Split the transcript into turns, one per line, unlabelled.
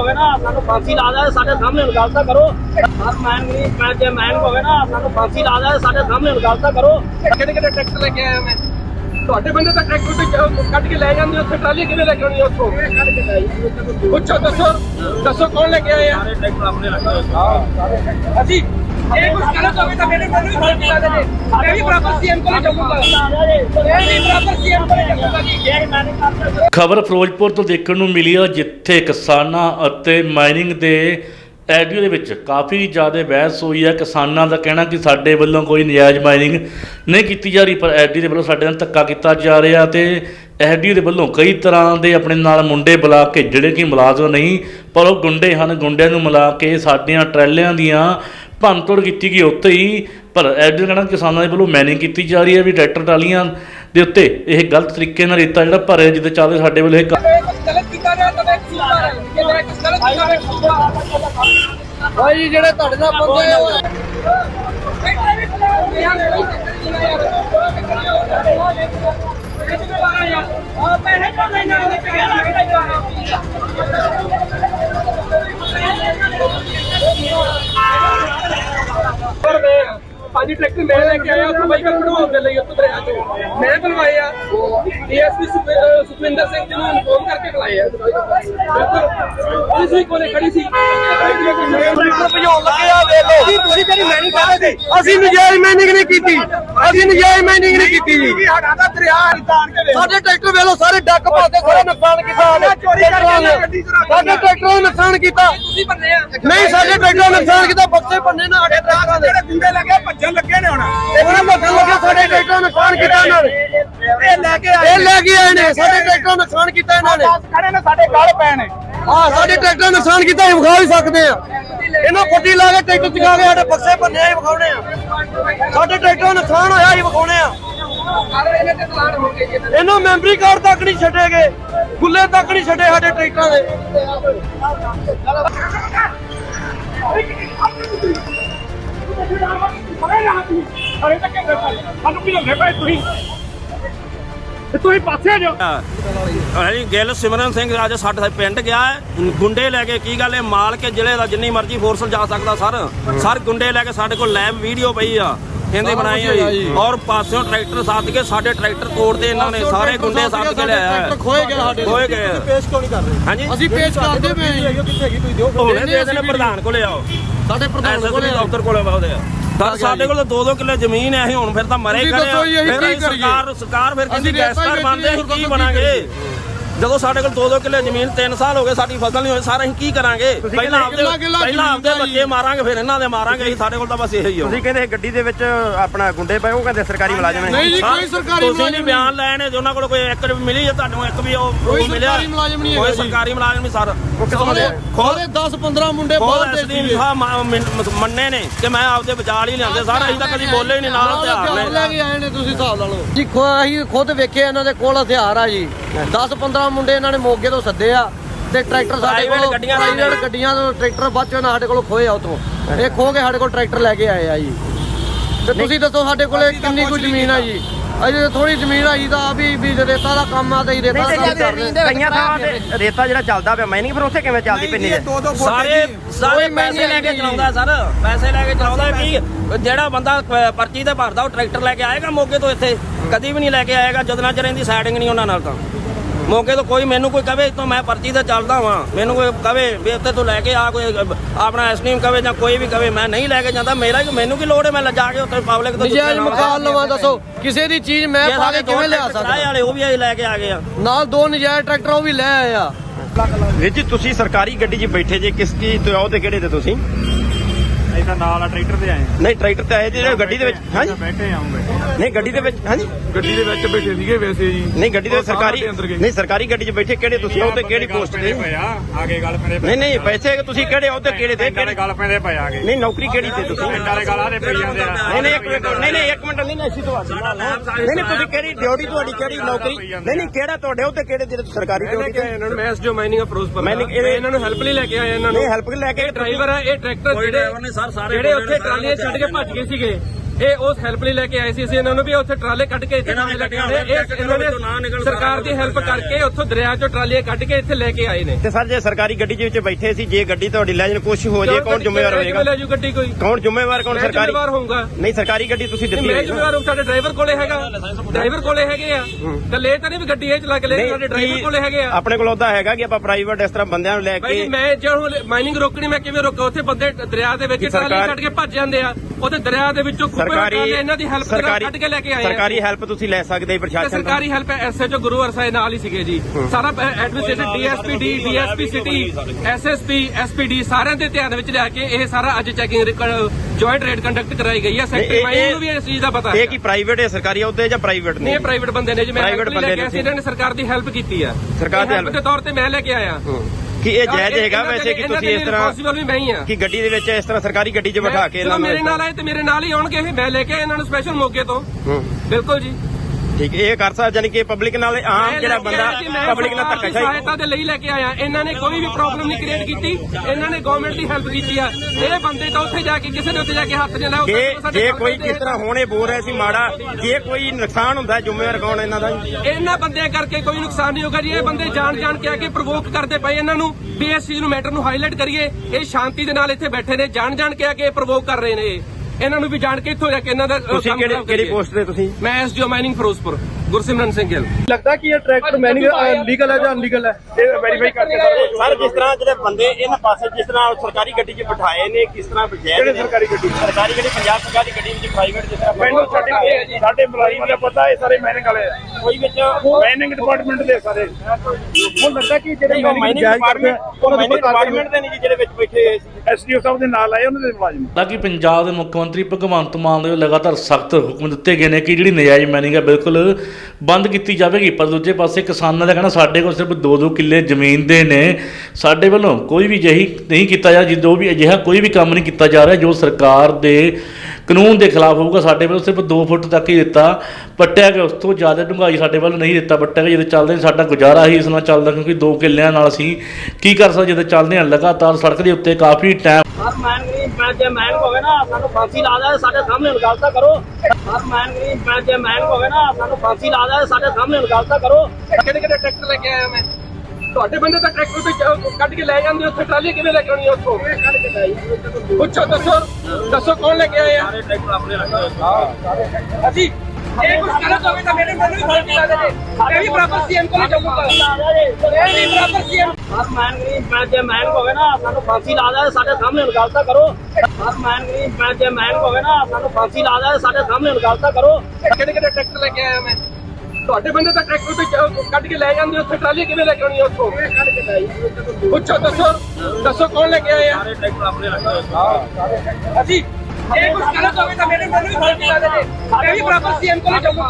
ਹੋਵੇ ਨਾ ਸਾਨੂੰ ਫਾਂਸੀ ਲਾ ਦੇ ਸਾਡੇ ਸਾਹਮਣੇ ਹੁਣ ਗੱਲ ਤਾਂ ਕਰੋ। ਹਰ ਮੈਨ ਗਰੀਬ ਮੈਂ ਜੇ ਮੈਨ ਹੋਵੇ ਨਾ ਸਾਨੂੰ ਫਾਂਸੀ ਲਾ ਦੇ ਸਾਡੇ ਸਾਹਮਣੇ ਹੁਣ ਗੱਲ ਤਾਂ ਕਰੋ।
ਕਿਹੜੇ ਕਿਹੜੇ ਟਰੈਕਟਰ ਲੈ ਕੇ ਆਇਆ ਮੈਂ? ਤੁਹਾਡੇ ਬੰਦੇ ਤਾਂ ਟਰੈਕਟਰ ਤੇ ਕੱਢ ਕੇ ਲੈ ਜਾਂਦੇ ਉੱਥੇ ਟਰਾਲੀ ਕਿਵੇਂ ਲੈ ਕੇ ਆਉਣੀ ਉੱਥੋਂ? ਪੁੱਛੋ ਦੱਸੋ। ਦੱਸੋ ਕੌਣ ਲੈ ਕੇ ਆਏ ਆ
ਸਾਰੇ ਟਰੈਕਟਰ ਆਪਣੇ ਰੱਖੇ ਹੋਏ
ਅਸੀਂ ਇਹ ਕੁਝ ਗਲਤ ਹੋਵੇ ਤਾਂ ਮੇਰੇ ਮੈਨੂੰ ਵੀ ਫ਼ਰਕ ਲਾ ਦੇਣੇ ਮੈਂ ਵੀ ਬਰਾਬਰ ਸੀਐਮ ਕੋਲ ਜਾਊਂਗਾ। ਮੈਂ ਵੀ ਬਰਾਬਰ ਸੀਐਮ ਕੋਲ ਜਾਊਂਗਾ ਜੀ।
ਜੇ ਮੈਂ ਨਹੀਂ
ਖਬਰ ਫਿਰੋਜ਼ਪੁਰ ਤੋਂ ਦੇਖਣ ਨੂੰ ਮਿਲੀ ਹੈ ਜਿੱਥੇ ਕਿਸਾਨਾਂ ਅਤੇ ਮਾਈਨਿੰਗ ਦੇ ਐਡੀਓ ਦੇ ਵਿੱਚ ਕਾਫੀ ਜ਼ਿਆਦਾ ਬਹਿਸ ਹੋਈ ਹੈ ਕਿਸਾਨਾਂ ਦਾ ਕਹਿਣਾ ਕਿ ਸਾਡੇ ਵੱਲੋਂ ਕੋਈ ਨਜਾਇਜ਼ ਮਾਈਨਿੰਗ ਨਹੀਂ ਕੀਤੀ ਜਾ ਰਹੀ, ਪਰ ਐਡੀ ਦੇ ਵੱਲੋਂ ਸਾਡੇ ਨਾਲ ਧੱਕਾ ਕੀਤਾ ਜਾ ਰਿਹਾ ਤੇ ਐਡੀ ਦੇ ਵੱਲੋਂ ਕਈ ਤਰ੍ਹਾਂ ਦੇ ਆਪਣੇ ਨਾਲ ਮੁੰਡੇ ਬੁਲਾ ਕੇ, ਜਿਹੜੇ ਕਿ ਮੁਲਾਜ਼ਮ ਨਹੀਂ, ਪਰ ਉਹ ਗੁੰਡੇ ਹਨ। ਗੁੰਡਿਆਂ ਨੂੰ ਮਿਲਾ ਕੇ ਸਾਡੀਆਂ ਟਰੈਲਿਆਂ ਦੀਆਂ ਭੰਨਤੋੜ ਕੀਤੀ ਗਈ ਉੱਤੇ ਹੀ ਪਰ ਐਡੀ ਕਹਿਣਾ ਕਿਸਾਨਾਂ ਦੇ ਵੱਲੋਂ ਮੈਨਿੰਗ ਕੀਤੀ ਜਾ ਰਹੀ ਹੈ ਵੀ ਟਰੈਕਟਰ ਟਰਾਲੀਆਂ ਦੇ ਉੱਤੇ ਇਹ ਗਲਤ ਤਰੀਕੇ ਨਾਲ ਰੇਤਾ ਜਿਹੜਾ ਭਰਿਆ ਜਿੱਦੇ ਚੱਲਦੇ ਸਾਡੇ ਵੱਲੋਂ ਇਹ
ਗਲਤ ਕੀਤਾ ਰਿਹਾ ਤਾਂ ਮੈਂ ਕਸੂਰਵਾਰ ਹਾਂ ਜੇ ਮੈਂ ਕੁਝ ਗਲਤ ਕੀਤਾ ਮੈਂ ਕਸੂਰਵਾਰ
ਭਾਈ ਜਿਹੜੇ ਤੁਹਾਡੇ ਨਾਲ ਬੰਦੇ ਹੋਏ
ਪੰਜ ਟਰੈਕਟਰ ਮੈਂ ਲੈ ਕੇ ਆਇਆ, ਉੱਥੋਂ ਬਾਈਕ ਕਢਵਾਉਣ ਦੇ ਲਈ, ਉੱਥੋਂ ਦਰਿਆ ਤੋਂ। ਮੈਂ ਬਣਵਾਏ ਆ। ਡੀਐਸਪੀ ਸੁਖਵਿੰਦਰ ਸਿੰਘ ਜੀ ਨੂੰ ਇਨਫੋਰਮ ਕਰਕੇ ਬੁਲਾਏ ਆ। ਪੁਲਿਸ ਵੀ ਕੋਲੇ ਖੜੀ ਸੀ।
ਭਜਾਉਣ ਲੱਗੇ। ਤੁਸੀਂ ਤੇਰੀ ਮੈਨਿੰਗ ਸੀ। ਅਸੀਂ ਨਜਾਇਜ਼ ਮੈਨਿੰਗ ਨਹੀਂ ਕੀਤੀ। ਅਸੀਂ ਨਜਾਇਜ਼ ਮੈਨਿੰਗ ਨਹੀਂ ਕੀਤੀ ਜੀ। ਸਾਡਾ ਤਾਂ ਦਰਿਆ ਨਿਤਾਨ ਕੇ ਸਾਡੇ ਟਰੈਕਟਰ ਵੇਖ ਲਓ ਸਾਰੇ ਡੱਕ ਪਾਤੇ ਸਾਰੇ ਨੁਕਸਾਨ ਕੀਤਾ ਨੇ ਚੋਰੀ ਕਰਕੇ ਗੱਡੀ ਸਾਡੇ ਟਰੈਕਟਰਾਂ ਦਾ ਨੁਕਸਾਨ ਕੀਤਾ।
ਤੁਸੀਂ ਬੰਨੇ ਆ।
ਨਹੀਂ ਸਾਡੇ ਟਰੈਕਟਰਾਂ ਨੁਕਸਾਨ ਕੀਤਾ ਬਕਸੇ ਪੰਨੇ ਨਾ ਸਾਡੇ ਟਰੈਕਟਰਾਂ ਦੇ।
ਜਿਹੜੇ ਗੁੰਡੇ ਲੱਗੇ ਭੱਜਣ ਲੱਗੇ ਨੇ ਹੁਣ।
ਉਹਨਾਂ ਮੱਥਾ ਲੱਗੇ ਸਾਡੇ ਟਰੈਕਟਰਾਂ ਨੁਕਸਾਨ ਕੀਤਾ ਇਹਨਾਂ ਨੇ।
ਇਹ ਲੈ ਕੇ
ਇਹ ਲੈ ਕੇ ਆਏ ਨੇ ਸਾਡੇ ਟਰੈਕਟਰਾਂ ਨੁਕਸਾਨ ਕੀਤਾ ਇਹਨਾਂ ਨੇ।
ਖੜੇ ਨੇ ਸਾਡੇ ਗਲ ਪੈਣੇ
ਹਾਂ ਸਾਡੇ ਟਰੈਕਟਰ ਨੁਕਸਾਨ ਕੀਤਾ ਇਹ ਵਿਖਾ ਵੀ ਸਕਦੇ ਆ ਇਹਨਾਂ ਫੱਟੀ ਲਾ ਕੇ ਟਰੈਕਟਰ ਚਕਾ ਕੇ ਸਾਡੇ ਬਕਸੇ ਭੰਨੇ ਹੀ ਵਿਖਾਉਣੇ ਆ ਸਾਡੇ ਟਰੈਕਟਰ ਨੁਕਸਾਨ ਹੋਇਆ ਹੀ ਵਿਖਾਉਣੇ ਆ
ਇਹਨਾਂ
ਮੈਮਰੀ ਕਾਰਡ ਤੱਕ ਨਹੀਂ ਛੱਡੇਗੇ ਗੁੱਲੇ ਤੱਕ ਨਹੀਂ ਛੱਡੇ ਸਾਡੇ ਟਰੈਕਟਰਾਂ ਦੇ।
ਹਾਂਜੀ ਗਿੱਲ ਸਿਮਰਨ ਸਿੰਘ ਅੱਜ ਸਾਡੇ ਪਿੰਡ ਗਿਆ ਹੈ। ਗੁੰਡੇ ਲੈ ਕੇ ਕੀ ਗੱਲ ਹੈ? ਮਾਲ ਕੇ ਜ਼ਿਲ੍ਹੇ ਦਾ ਜਿੰਨੀ ਮਰਜ਼ੀ ਫੋਰਸ ਜਾ ਸਕਦਾ ਸਰ। ਸਰ ਗੁੰਡੇ ਲੈ ਕੇ ਸਾਡੇ ਕੋਲ ਲੈਬ ਵੀਡੀਓ ਪਈ ਆ। ਕਹਿੰਦੇ ਬਣਾਈ ਹੋਈ। ਔਰ ਪਾਸਿਓਂ ਟਰੈਕਟਰ ਸਾਥ ਕੇ ਸਾਡੇ ਟਰੈਕਟਰ ਤੋੜਦੇ ਇਹਨਾਂ ਨੇ ਸਾਰੇ ਗੁੰਡੇ ਸਾਥ ਕੇ ਲਿਆਇਆ
ਟਰੈਕਟਰ ਖੋਏ ਗਏ ਸਾਡੇ
ਖੋਏ ਗਏ। ਆ।
ਪੇਸ਼ ਕਿਉਂ ਨਹੀਂ ਕਰ ਰਹੇ?
ਹਾਂਜੀ?
ਅਸੀਂ ਪੇਸ਼ ਕਰਦੇ ਪਏ ਹਾਂ ਕਿੱਥੇ ਹੈਗੀ? ਤੁਸੀਂ ਦਿਓ
ਹੁਣੇ ਦੇ ਦੇਣੇ ਪ੍ਰਧਾਨ ਕੋਲੇ ਆਓ।
ਸਾਡੇ ਪ੍ਰਧਾਨ ਕੋਲੇ
ਦਫ਼ਤਰ ਕੋਲੇ ਆਉਂਦੇ ਆ। ਸਰ ਸਾਡੇ ਕੋਲ 2-2 ਕਿੱਲੇ ਜ਼ਮੀਨ ਹੈ ਅਸੀਂ ਹੁਣ ਫਿਰ ਤਾਂ ਮਰੇ
ਜੀ, ਅਸੀਂ
ਫਿਰ? ਸਰਕਾਰ ਸਰਕਾਰ ਫਿਰ
ਰੇਤਾ
ਗੈਸਟਰ ਬਣਦੇ ਅਸੀਂ ਕੀ ਬਣਾਂਗੇ? ਜਦੋਂ ਸਾਡੇ ਕੋਲ 2-2 ਕਿੱਲੇ ਜ਼ਮੀਨ 3 ਸਾਲ ਹੋ ਗਏ ਸਾਡੀ ਫਸਲ ਨਹੀਂ ਹੋਈ ਸਾਰਾ ਅਸੀਂ ਕੀ ਕਰਾਂਗੇ? ਪਹਿਲਾਂ ਆਪਦੇ ਪਹਿਲਾਂ ਆਪਦੇ ਬੱਚੇ ਮਾਰਾਂਗੇ ਫਿਰ ਇਹਨਾਂ ਦੇ ਮਾਰਾਂਗੇ ਅਸੀਂ ਸਾਡੇ ਕੋਲ ਤਾਂ ਬਸ ਇਹੀ ਆ
ਤੁਸੀਂ ਕਹਿੰਦੇ ਗੱਡੀ ਦੇ ਵਿੱਚ ਆਪਣਾ ਗੁੰਡੇ ਪਏ ਉਹ ਕਹਿੰਦੇ ਸਰਕਾਰੀ ਮੁਲਾਜ਼ਮ ਹੈ
ਨਹੀਂ ਜੀ ਕੋਈ ਸਰਕਾਰੀ
ਤੁਸੀਂ
ਮੁਲਾਜ਼ਮ
ਨਹੀਂ। ਬਿਆਨ ਲੈਣੇ ਜੇ ਉਹਨਾਂ ਕੋਲ ਕੋਈ ਇੱਕ ਵੀ ਮਿਲੀ ਹੈ ਤੁਹਾਨੂੰ ਇੱਕ ਵੀ ਉਹ
ਕੋਈ
ਮਿਲਿਆ।
ਸਰਕਾਰੀ ਮੁਲਾਜ਼ਮ ਨਹੀਂ
ਕੋਈ
ਹੈਗਾ ਜੀ।
ਸਰਕਾਰੀ ਮੁਲਾਜ਼ਮ ਨਹੀਂ ਸਰ।
ਸਾਰੇ ਸਾਰੇ 10 15 ਮੁੰਡੇ ਬਾਹਰ ਦੇ
ਐਸਡੀਐਮ
ਸੀਗੇ
ਸਾਹਿਬ ਮ- ਮ- ਮੰਨੇ ਨੇ ਕਿ ਮੈਂ ਆਪਦੇ ਵਿਚਾਰ ਹੀ ਲਿਆਂਦੇ ਸਾਰਾ ਅਸੀਂ ਤਾਂ ਕਦੀ ਬੋਲੇ ਹੀ ਨਹੀਂ ਨਾਲ ਹਥਿਆਰ
ਲੈ
ਨੇ
ਕੇ ਆਏ ਨੇ ਤੁਸੀਂ ਹਿਸਾਬ ਲਾ ਲਓ। ਜੀ ਖੁ- ਅਸੀਂ ਖੁਦ ਵੇਖੇ ਇਹਨਾਂ ਦੇ ਕੋਲ ਹਥਿਆਰ ਆ ਜੀ। 10 15 ਮੁੰਡੇ ਇਹਨਾਂ ਨੇ ਮੋਗੇ ਤੋਂ ਸੱਦੇ ਆ ਤੇ ਟਰੈਕਟਰ ਸਾਡੇ
Private
ਕੋਲ
ਗੱਡੀਆਂ ਨੇ।
ਗੱਡੀਆਂ ਤੋਂ ਟਰੈਕਟਰ ਬਾਅਦ ਚੋਂ ਸਾਡੇ ਕੋਲ ਖੋਏ ਆ ਉਤੋਂ ਇਹ ਖੋ ਕੇ ਸਾਡੇ ਕੋਲ ਟਰੈਕਟਰ ਲੈ ਕੇ ਆਏ ਆ ਜੀ। ਤੇ ਤੁਸੀਂ ਦੱਸੋ ਸਾਡੇ ਕੋਲੇ ਕਿੰਨੀ ਕੁ ਜ਼ਮੀਨ ਆ ਜੀ? ਅਜੇ ਥੋੜੀ ਜ਼ਮੀਨ ਆ ਜੀ ਤਾਂ ਵੀ ਵੀ ਰੇਤਾ ਦਾ ਕੰਮ ਆ ਤੇ ਅਸੀਂ ਰੇਤਾ ਦਾ ਕੰਮ ਕਰ ਰਹੇ ਹਾਂ।
ਕਈਆਂ ਥਾਵਾਂ ਤੇ ਰੇਤਾ ਜਿਹੜਾ ਚੱਲਦਾ ਪਿਆ ਮਾਈਨਿੰਗ ਫਿਰ ਉੱਥੇ ਕਿਵੇਂ ਚੱਲਦੀ ਪੈਂਦੀ ਹੈ
ਸਾਰੇ ਸਾਰੇ
ਕੋਈ
ਪੈਸੇ ਲੈ ਕੇ ਚਲਾਉਂਦਾ ਸਰ ਪੈਸੇ ਲੈ ਕੇ ਚਲਾਉਂਦਾ ਕੀ? ਜਿਹੜਾ ਬੰਦਾ ਪ- ਪਰਚੀ ਤੇ ਭਰਦਾ ਉਹ ਟਰੈਕਟਰ ਲੈ ਕੇ ਆਏਗਾ ਮੋਗੇ ਤੋਂ ਇੱਥੇ? ਕਦੀ ਵੀ ਨਹੀਂ ਲੈ ਕੇ ਆਏਗਾ ਜਦੋਂ ਨਾ ਚਿਰ ਇਹਦੀ ਸਾਈਡਿੰਗ ਨਹੀਂ ਉਹਨਾਂ ਨਾਲ ਤਾਂ। ਮੋਗੇ ਤੋਂ ਕੋਈ ਮੈਨੂੰ ਕੋਈ ਕਵੇ ਤੋਂ ਮੈਂ ਪਰਚੀ ਤੇ ਚੱਲਦਾ ਵਾਂ। ਮੈਨੂੰ ਕੋਈ ਕਵੇ ਵੀ ਉੱਥੇ ਤੂੰ ਲੈ ਕੇ ਆ ਕੋਈ ਆਪਣਾ ਐਸਟੀਮ ਕਵੇ ਜਾਂ ਕੋਈ ਵੀ ਕਵੇ ਮੈਂ ਨਹੀਂ ਲੈ ਕੇ ਜਾਂਦਾ। ਮੇਰਾ ਕਿ ਮੈਨੂੰ ਕੀ ਲੋੜ ਹੈ ਮੈਂ ਜਾ ਕੇ ਉੱਥੇ ਪਬਲਿਕ ਤੋਂ
ਨਜਾਇਜ਼ ਮਕਾਨ ਲਵਾਂ ਦੱਸੋ ਕਿਸੇ ਦੀ ਚੀਜ਼ ਮੈਂ ਪਾ ਕੇ ਕਿਵੇਂ ਲਿਆ
ਕਿਰਾਏ
ਸਕਦਾ?
ਵਾਲੇ ਉਹ ਵੀ ਲੈ ਕੇ ਆ ਗਏ ਆ।
ਨਾਲ ਦੋ ਨਜਾਇਜ਼ ਟਰੈਕਟਰ ਉਹ ਵੀ ਲੈ ਆਏ ਆ।
ਵੀਰ ਜੀ ਤੁਸੀਂ ਸਰਕਾਰੀ ਗੱਡੀ 'ਚ ਬੈਠੇ ਜੇ ਕਿਸ ਕੀ ਤੋਂ ਆਓ ਤੇ ਕਿਹੜੇ ਤੇ ਤੁਸੀਂ?
ਅਸੀਂ ਤਾਂ ਨਾਲ ਆ ਟਰੈਕਟਰ ਤੇ ਆਏ
ਨਹੀਂ ਟਰੈਕਟਰ ਤੇ ਆਏ ਜਿਹੜੇ ਗੱਡੀ ਦੇ ਵਿੱਚ ਹਾਂਜੀ।
ਬੈਠੇ ਆਉਂਗੇ
ਨਹੀਂ ਗੱਡੀ ਦੇ ਵਿੱਚ ਹਾਂਜੀ।
ਗੱਡੀ ਦੇ ਵਿੱਚ ਬੈਠੇ ਸੀਗੇ ਵੈਸੇ ਜੀ।
ਨਹੀਂ ਗੱਡੀ ਦੇ
ਉਹ
ਸਰਕਾਰੀ। ਨਹੀਂ ਸਰਕਾਰੀ ਗੱਡੀ 'ਚ ਬੈਠੇ ਕਿਹੜੇ ਤੁਸੀਂ ਆਓ ਤੇ ਕਿਹੜੀ ਪੋਸਟ ਤੇ
ਆਗੇ ਗੱਲ ਪੈਂਦੇ
ਨਹੀਂ ਨਹੀਂ ਪੈਸੇ ਤੁਸੀਂ ਕਿਹੜੇ ਆਓ ਤੇ ਕਿਹੜੇ ਤੇ
ਕਿਹੜੇ ਗੱਲ ਪੈਂਦੇ ਪਏ ਆਗੇ
ਨਹੀਂ ਨੌਕਰੀ ਕਿਹੜੀ ਤੇ ਤੁਸੀਂ?
ਪਿੰਡਾਂ ਦੇ ਗਾਲਾਂ ਦੇ ਪਈ ਜਾਂਦੇ ਆ।
ਨਹੀਂ ਨਹੀਂ ਇੱਕ ਮਿੰਟ ਨਹੀਂ ਨਹੀਂ ਇੱਕ ਮਿੰਟ ਨਹੀਂ ਨਹੀਂ ਅਸੀਂ ਤੋਂ ਨਹੀਂ ਨਹੀਂ ਤੁਸੀਂ ਕਿਹੜੀ ਡਿਊਟੀ ਤੁਹਾਡੀ ਕਿਹੜੀ ਨੌਕਰੀ? ਨਹੀਂ ਨਹੀਂ ਕਿਹੜਾ ਤੁਹਾਡੇ ਉੱਤੇ ਕਿਹੜੇ ਜਿਹੜੇ ਸਰਕਾਰੀ ਡਿਊਟੀ ਤੇ
ਇਹਨਾਂ ਨੂੰ ਮੈਂ ਜੋ ਮਾਈਨਿੰਗ ਫਿਰੋਜ਼ਪੁਰ
ਮੈਂ
ਮੈਂ ਇਹਨਾਂ ਨੂੰ ਹੈਲਪ ਲਈ ਲੈ ਕੇ ਆਇਆ ਇਹਨਾਂ ਨੂੰ।
ਨਹੀਂ ਹੈਲਪ ਲੈ ਕੇ
ਡਰਾਈਵਰ ਆ ਇਹ ਟਰੈਕਟਰ ਜਿਹੜੇ
ਸਰ, ਸਾਰੇ
ਜਿਹੜੇ ਉੱਥੇ ਟਰਾਲੀਆਂ ਛੱਡ ਕੇ ਭੱਜ ਗਏ ਸੀਗੇ। ਇਹ ਉਸ ਹੈਲਪ ਲਈ ਲੈ ਕੇ ਆਏ ਸੀ ਅਸੀਂ ਇਹਨਾਂ ਨੂੰ ਵੀ ਉੱਥੇ ਟਰਾਲੇ ਕੱਢ ਕੇ ਇੱਥੇ ਲੈ ਕੇ ਆਏ ਇਹ ਇਹਨਾਂ ਨੇ ਸਰਕਾਰ ਦੀ ਹੈਲਪ ਕਰਕੇ ਉੱਥੋਂ ਦਰਿਆ ਚੋਂ ਟਰਾਲੇ ਕੱਢ ਕੇ ਇੱਥੇ ਲੈ ਕੇ ਆਏ ਨੇ।
ਤੇ ਸਰ ਜੇ ਸਰਕਾਰੀ ਗੱਡੀ ਦੇ ਵਿੱਚ ਬੈਠੇ ਸੀ ਜੇ ਗੱਡੀ ਤੁਹਾਡੀ ਲੈ ਜਾਣ ਕੁਝ ਹੋ ਜੇ ਕੌਣ ਜ਼ਿੰਮੇਵਾਰ ਹੋਏਗਾ?
ਲੈ ਜੂ ਗੱਡੀ ਕੋਈ?
ਕੌਣ ਜ਼ਿੰਮੇਵਾਰ ਕੌਣ ਸਰਕਾਰੀ?
ਜ਼ਿੰਮੇਵਾਰ ਹੋਊਂਗਾ।
ਨਹੀਂ ਸਰਕਾਰੀ ਗੱਡੀ ਤੁਸੀਂ ਦਿੱਤੀ ਨਾ।
ਜ਼ਿੰਮੇਵਾਰ ਹਾਂ ਸਾਡੇ ਡਰਾਈਵਰ ਕੋਲੇ ਹੈਗਾ। ਡਰਾਈਵਰ ਕੋਲੇ ਹੈਗੇ ਆ। ਤੇ ਲੈ ਤਾਂ ਨਹੀਂ ਵੀ ਗੱਡੀ ਇਹ ਚਲਾ ਕੇ ਲੈ ਸਾਡੇ ਡਰਾਈਵਰ ਕੋਲੇ ਹੈਗੇ ਆ।
ਆਪਣੇ ਕੋਲ ਉਹਦਾ ਹੈਗਾ ਕਿ ਆਪਾਂ ਪ੍ਰਾਈਵੇਟ ਇਸ ਤਰ੍ਹਾਂ ਬੰਦਿਆਂ ਨੂੰ ਲੈ
ਭਾਈ
ਕੇ
ਮੈਂ ਜੇ ਹੁਣ ਮਾਈਨਿੰਗ ਰੋਕਣੀ ਮੈਂ ਕਿਵੇਂ ਰੋਕਾਂ? ਉੱਥੇ ਬੰਦੇ ਦਰਿਆ ਦੇ ਵਿੱਚ ਟਰਾਲੀ ਕੱਢ ਕੇ ਭੱਜ ਜਾਂਦੇ ਆ। ਉਹਦੇ ਦਰਿਆ ਦੇ ਵਿੱਚੋਂ
ਸਰਕਾਰੀ
ਇਹਨਾਂ ਦੀ ਹੈਲਪ ਕੱਢ ਕੇ ਲੈ ਕੇ ਆਏ
ਸਰਕਾਰੀ ਹੈਲਪ ਤੁਸੀਂ ਲੈ ਸਕਦੇ ਹੋ ਪ੍ਰਸ਼ਾਸਨ ਤੋਂ
ਸਰਕਾਰੀ ਹੈਲਪ ਐਸਐਚਓ ਗੁਰੂ ਅਰਸਾਏ ਨਾਲ ਹੀ ਸੀਗੇ ਜੀ। ਸਾਰਾ administration DSP D DSP city SSP SPD ਸਾਰਿਆਂ ਦੇ ਧਿਆਨ ਵਿੱਚ ਲਿਆ ਕੇ ਇਹ ਸਾਰਾ ਅੱਜ ਚੈਕਿੰਗ ਜੁਆਇੰਟ ਰੇਡ ਕੰਡਕਟ ਕਰਾਈ ਗਈ ਹੈ। ਸੈਕਟਰੀ
ਇਹ-
ਮਾਈਨਿੰਗ ਨੂੰ ਵੀ ਇਸ ਚੀਜ਼ ਦਾ ਪਤਾ
ਇਹ
ਹੈ
ਕੀ ਪ੍ਰਾਈਵੇਟ ਹੈ ਸਰਕਾਰੀ ਅਹੁਦੇ ਜਾਂ ਪ੍ਰਾਈਵੇਟ
ਨਹੀਂ
ਨੇ?
ਇਹ ਪ੍ਰਾਈਵੇਟ ਬੰਦੇ ਨੇ ਜੀ ਮੈਂ ਲੈ
ਬੰਦੇ ਨੇ।
ਇਹਨਾਂ ਨੇ ਸਰਕਾਰ ਦੀ ਹੈਲਪ ਕੀਤੀ ਆ
ਸਰਕਾਰ ਦੀ
help ਦੇ ਤੌਰ ਤੇ ਮੈਂ ਲੈ ਕੇ ਆਇਆ।
ਕਿ ਇਹ ਜਾਇਜ਼ ਹੈਗਾ ਵੈਸੇ ਕਿ ਤੁਸੀਂ ਇਸ ਤਰ੍ਹਾਂ
ਵੀ ਮੈਂ ਹੀ ਆ
ਕਿ ਗੱਡੀ ਦੇ ਵਿੱਚ ਇਸ ਤਰ੍ਹਾਂ ਸਰਕਾਰੀ ਗੱਡੀ 'ਚ ਬਿਠਾ ਕੇ ਇਹਨਾਂ
ਮੇਰੇ ਨਾਲ ਆਏ ਤੇ ਮੇਰੇ ਨਾਲ ਹੀ ਆਉਣਗੇ ਇਹ। ਮੈਂ ਲੈ ਕੇ ਇਹਨਾਂ ਨੂੰ ਸਪੈਸ਼ਲ ਮੌਕੇ ਤੋਂ। ਬਿਲਕੁਲ ਜੀ।
ਠੀਕ ਇਹ ਕਰ ਸਕਦਾ ਜਾਨੀ ਕਿ ਪਬਲਿਕ ਨਾਲ ਆਮ ਜਿਹੜਾ ਬੰਦਾ ਪਬਲਿਕ ਨਾਲ ਧੱਕਾਸ਼ਾਹੀ
ਸਹਾਇਤਾ ਦੇ ਲਈ ਲੈ ਕੇ ਆਇਆ। ਇਹਨਾਂ ਨੇ ਕੋਈ ਵੀ ਪ੍ਰੋਬਲਮ ਨਹੀਂ ਕ੍ਰੀਏਟ ਕੀਤੀ। ਇਹਨਾਂ ਨੇ ਗਵਰਨਮੈਂਟ ਦੀ ਹੈਲਪ ਕੀਤੀ ਆ। ਇਹ ਬੰਦੇ ਤਾਂ ਉੱਥੇ ਜਾ ਕੇ ਕਿਸੇ ਦੇ ਉੱਤੇ ਜਾ ਕੇ ਹੱਥ ਨਹੀਂ ਲਾਇਆ
ਜੇ ਕੋਈ ਕਿਸ ਤਰ੍ਹਾਂ ਹੋਣੇ ਬੋਲ ਰਿਹਾ ਸੀ ਮਾੜਾ ਜੇ ਕੋਈ ਨੁਕਸਾਨ ਹੁੰਦਾ ਜ਼ਿੰਮੇਵਾਰ ਕੌਣ ਇਹਨਾਂ ਦਾ?
ਇਹਨਾਂ ਬੰਦਿਆਂ ਕਰਕੇ ਕੋਈ ਨੁਕਸਾਨ ਨਹੀਂ ਹੋਗਾ ਜੀ। ਇਹ ਬੰਦੇ ਜਾਣ ਜਾਣ ਕੇ ਆ ਕੇ ਪ੍ਰਵੋਕ ਕਰਦੇ ਪਏ ਇਹਨਾਂ ਨੂੰ ਵੀ ਇਸ ਚੀਜ਼ ਨੂੰ ਮੈਟਰ ਨੂੰ ਹਾਈਲਾਈਟ ਕਰੀਏ। ਇਹ ਸ਼ਾਂਤੀ ਦੇ ਨਾਲ ਇੱਥੇ ਬੈਠੇ ਨੇ ਜਾਣ ਜਾਣ ਕੇ ਆ ਕੇ ਪ੍ਰਵੋਕ ਕਰ ਰਹੇ ਨੇ। ਇਹਨਾਂ ਨੂੰ ਵੀ ਜਾਣ ਕੇ ਇੱਥੋਂ ਜਾ ਕੇ ਇਹਨਾਂ ਦਾ
ਤੁਸੀਂ ਕਿਹੜੀ ਕਿਹੜੀ। ਪੋਸਟ ਤੇ ਤੁਸੀਂ?
ਮੈਂ ਐਸਡੀਓ ਮਾਈਨਿੰਗ ਫਿਰੋਜ਼ਪੁਰ ਗੁਰਸਿਮਰਨ ਸਿੰਘ ਗਿੱਲ।
ਲੱਗਦਾ ਕਿ ਇਹ ਟਰੈਕਟਰ ਮੈਨਿੰਗ ਲੀਗਲ ਹੈ ਜਾਂ ਅਨਲੀਗਲ ਹੈ? ਇਹ ਵੈਰੀਫਾਈ ਕਰਕੇ
ਸਰ ਜਿਸ ਤਰ੍ਹਾਂ ਜਿਹੜੇ ਬੰਦੇ ਇਹਨਾਂ ਪਾਸੇ ਜਿਸ ਤਰ੍ਹਾਂ ਸਰਕਾਰੀ ਗੱਡੀ 'ਚ ਬਿਠਾਏ ਨੇ ਕਿਸ ਤਰ੍ਹਾਂ ਬਜਾਏ
ਕਿਹੜੇ ਸਰਕਾਰੀ ਗੱਡੀ?
ਸਰਕਾਰੀ ਗੱਡੀ ਪੰਜਾਬ ਸਰਕਾਰੀ ਗੱਡੀ ਵਿੱਚ ਪ੍ਰਾਈਵੇਟ ਜਿਸ ਤਰ੍ਹਾਂ
ਮੈਨੂੰ ਸਾਡੇ ਸਾਡੇ ਮੁਲਾਜ਼ਮਾਂ ਦਾ ਪਤਾ ਇਹ ਸਾਰੇ ਮੈਨਿੰਗ ਵਾਲੇ ਆ।
ਕੋਈ ਵਿੱਚ
ਮੈਨਿੰਗ ਡਿਪਾਰਟਮੈਂਟ ਦੇ ਸਾਰੇ। ਹੁਣ ਲੱਗਦਾ ਕਿ ਜਿਹੜੇ
ਮਾਈਨਿੰਗ ਡਿਪਾਰਟਮੈਂਟ
ਉਹਨਾਂ
ਮਾਈਨਿੰਗ ਡਿਪਾਰਟਮੈਂਟ ਦੇ ਨਹੀਂ ਜਿਹੜੇ ਵਿੱਚ ਬੈਠੇ
ਐਸਡੀਓ ਸਾਹਿਬ ਦੇ ਨਾਲ ਆਏ ਉਹਨਾਂ ਦੇ ਮੁਲਾਜ਼ਮ।
ਹਾਲਾਂਕਿ ਪੰਜਾਬ ਦੇ ਮੁੱਖ ਮੰਤਰੀ ਭਗਵੰਤ ਮਾਨ ਦੇ ਲਗਾਤਾਰ ਸਖਤ ਹੁਕਮ ਦਿੱਤੇ ਗਏ ਨੇ ਕਿ ਜਿਹੜੀ ਨਜਾਇਜ਼ ਮਾਈਨਿੰਗ ਹੈ ਬਿਲਕੁਲ ਬੰਦ ਕੀਤੀ ਜਾਵੇਗੀ। ਪਰ ਦੂਜੇ ਪਾਸੇ ਕਿਸਾਨਾਂ ਦਾ ਕਹਿਣਾ ਸਾਡੇ ਕੋਲ ਸਿਰਫ 2-2 ਕਿੱਲੇ ਜ਼ਮੀਨ ਦੇ ਨੇ। ਸਾਡੇ ਵੱਲੋਂ ਕੋਈ ਵੀ ਅਜਿਹੀ ਨਹੀਂ ਕੀਤਾ ਜਾ ਜੋ ਵੀ ਅਜਿਹਾ ਕੋਈ ਵੀ ਕੰਮ ਨਹੀਂ ਕੀਤਾ ਜਾ ਰਿਹਾ ਜੋ ਸਰਕਾਰ ਦੇ ਕਾਨੂੰਨ ਦੇ ਖਿਲਾਫ ਹੋਊਗਾ ਸਾਡੇ ਵੱਲੋਂ ਸਿਰਫ 2 ਫੁੱਟ ਤੱਕ ਹੀ ਦਿੱਤਾ। ਪੱਟਿਆ ਗਿਆ ਉਸ ਤੋਂ ਜ਼ਿਆਦਾ ਡੂੰਘਾਈ ਸਾਡੇ ਵੱਲ ਨਹੀਂ ਦਿੱਤਾ ਪੱਟਿਆ ਗਿਆ ਜਦੋਂ ਚੱਲਦੇ ਸਾਡਾ ਗੁਜ਼ਾਰਾ ਹੀ ਇਸ ਨਾਲ ਚੱਲਦਾ ਕਿਉਂਕਿ 2 ਕਿੱਲਿਆਂ ਨਾਲ ਅਸੀਂ ਕੀ ਕਰ ਸਕਦੇ ਜਦੋਂ ਚੱਲਦੇ ਹਾਂ ਲਗਾਤਾਰ ਸੜਕ ਦੇ ਉੱਤੇ ਕਾਫੀ ਟਾਈਮ
ਹਰ ਮੈਨ ਗਰੀਬ ਮੈਂ ਜੇ ਮੈਨ ਹੋਵੇ ਨਾ ਸਾਨੂੰ ਫਾਂਸੀ ਲਾ ਦੇ ਸਾਡੇ ਸਾਹਮਣੇ ਗੱਲ ਤਾਂ ਕਰੋ। ਹਰ ਮੈਨ ਗਰੀਬ ਮੈਂ ਜੇ ਮੈਨ ਹੋਵੇ ਨਾ ਸਾਨੂੰ ਫਾਂਸੀ ਲਾ ਦੇ ਸਾਡੇ ਸਾਹਮਣੇ ਗੱਲ ਤਾਂ ਕਰੋ।
ਕਿਹੜੇ ਕਿਹੜੇ ਟਰੈਕਟਰ ਲੈ ਕੇ ਆਇਆ ਮੈਂ? ਤੁਹਾਡੇ ਬੰਦੇ ਤਾਂ ਟਰੈਕਟਰ ਤੇ ਕੱਢ ਕੇ ਲੈ ਜਾਂਦੇ ਉੱਥੇ ਟਰਾਲੀ ਕਿਵੇਂ ਲੈ ਕੇ ਆਉਣੀ ਉੱਥੋਂ? ਪੁੱਛੋ ਦੱਸੋ ਦੱਸੋ ਕੌਣ ਲੈ ਕੇ ਆਏ ਆ? ਅਸੀਂ ਇਹ ਕੁਝ ਗਲਤ ਹੋਵੇ ਤਾਂ ਮੇਰੇ ਮੈਨੂੰ ਵੀ ਫਾਂਸੀ ਲਾ ਦੇ ਇਹ ਵੀ ਬਰਾਬਰ ਸੀਐਮ ਕੋਲ ਜਾਊਗਾ। ਇਹ ਵੀ ਬਰਾਬਰ ਸੀਐਮ
ਹਰ ਮੈਨ ਗਰੀਬ ਮੈਂ ਜੇ ਮੈਨ ਹੋਵੇ ਨਾ ਸਾਨੂੰ ਫਾਂਸੀ ਲਾ ਦੇ ਸਾਡੇ ਸਾਹਮਣੇ ਗੱਲ ਤਾਂ ਕਰੋ। ਹਰ ਮੈਨ ਗਰੀਬ ਮੈਂ ਜੇ ਮੈਨ ਹੋਵੇ ਨਾ ਸਾਨੂੰ ਫਾਂਸੀ ਲਾ ਦੇ ਸਾਡੇ ਸਾਹਮਣੇ ਗੱਲ ਤਾਂ ਕਰੋ।
ਕਿਹੜੇ ਕਿਹੜੇ ਟਰੈਕਟਰ ਲੈ ਕੇ ਆਇਆ ਮੈਂ? ਤੁਹਾਡੇ ਬੰਦੇ ਤਾਂ ਟਰੈਕਟਰ ਤੇ ਕੱਢ ਕੇ ਲੈ ਜਾਂਦੇ ਉੱਥੇ ਟਰਾਲੀ ਕਿਵੇਂ ਲੈ ਕੇ ਆਉਣੀ ਆ ਉੱਥੋਂ? ਪੁੱਛੋ ਦੱਸੋ। ਦੱਸੋ ਕੌਣ ਲੈ ਕੇ ਆਏ ਆ? ਅਸੀਂ ਇਹ ਕੁਝ ਗਲਤ ਹੋਵੇ ਤਾਂ ਮੇਰੇ ਮੈਨੂੰ ਵੀ ਫਾਂਸੀ ਲਾ ਦੇ ਇਹ ਵੀ ਬਰਾਬਰ ਸੀਐਮ ਕੋਲ ਜਾਊਗਾ